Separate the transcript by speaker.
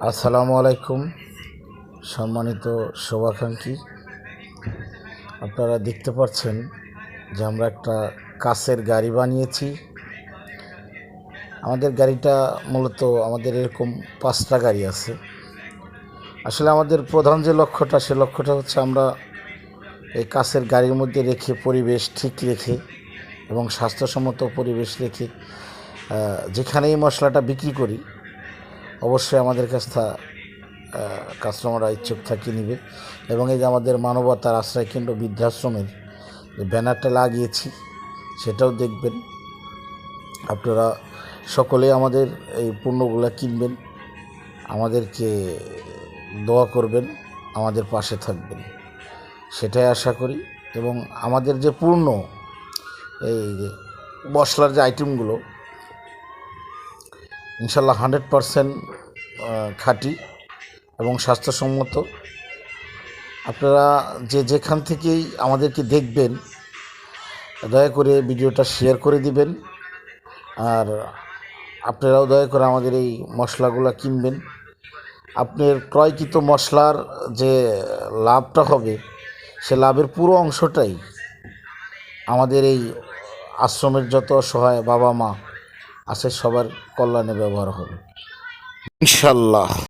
Speaker 1: আসসালামু আলাইকুম। সম্মানিত শোভাকাঙ্ক্ষী। আপনারা দেখতে পাচ্ছেন যে আমরা একটা কাছের গাড়ি বানিয়েছি। আমাদের গাড়িটা মূলত আমাদের এরকম পাঁচটা গাড়ি আছে। আসলে আমাদের প্রধান যে লক্ষ্যটা সে লক্ষ্যটা হচ্ছে আমরা এই কাছের গাড়ির মধ্যে রেখে পরিবেশ ঠিক রেখে এবং স্বাস্থ্যসম্মত পরিবেশ রেখে আহ, যেখানে এই মশলাটা বিক্রি করি অবশ্যই আমাদের কাছ কাস্টমাররা ইচ্ছুক থাকিয়ে নেবে। এবং এই যে আমাদের মানবতার আশ্রয় কেন্দ্র বৃদ্ধাশ্রমের যে ব্যানারটা লাগিয়েছি, সেটাও দেখবেন। আপনারা সকলে আমাদের এই পণ্যগুলো কিনবেন, আমাদেরকে দোয়া করবেন, আমাদের পাশে থাকবেন। সেটাই আশা করি। এবং আমাদের যে পূর্ণ এই যে মশলার যে আইটেমগুলো ইনশাল্লাহ হান্ড্রেড পারসেন্ট খাঁটি এবং স্বাস্থ্যসম্মত। আপনারা যে যেখান থেকেই আমাদেরকে দেখবেন, দয়া করে ভিডিওটা শেয়ার করে দিবেন। আর আপনারাও দয়া করে আমাদের এই মশলাগুলো কিনবেন। আপনার ক্রয়কৃত মশলার যে লাভটা হবে, সে লাভের পুরো অংশটাই আমাদের এই আশ্রমের যত অসহায় বাবা মা আছে সবার কল্যাণে ব্যবহার হবে। ইনশাল্লাহ।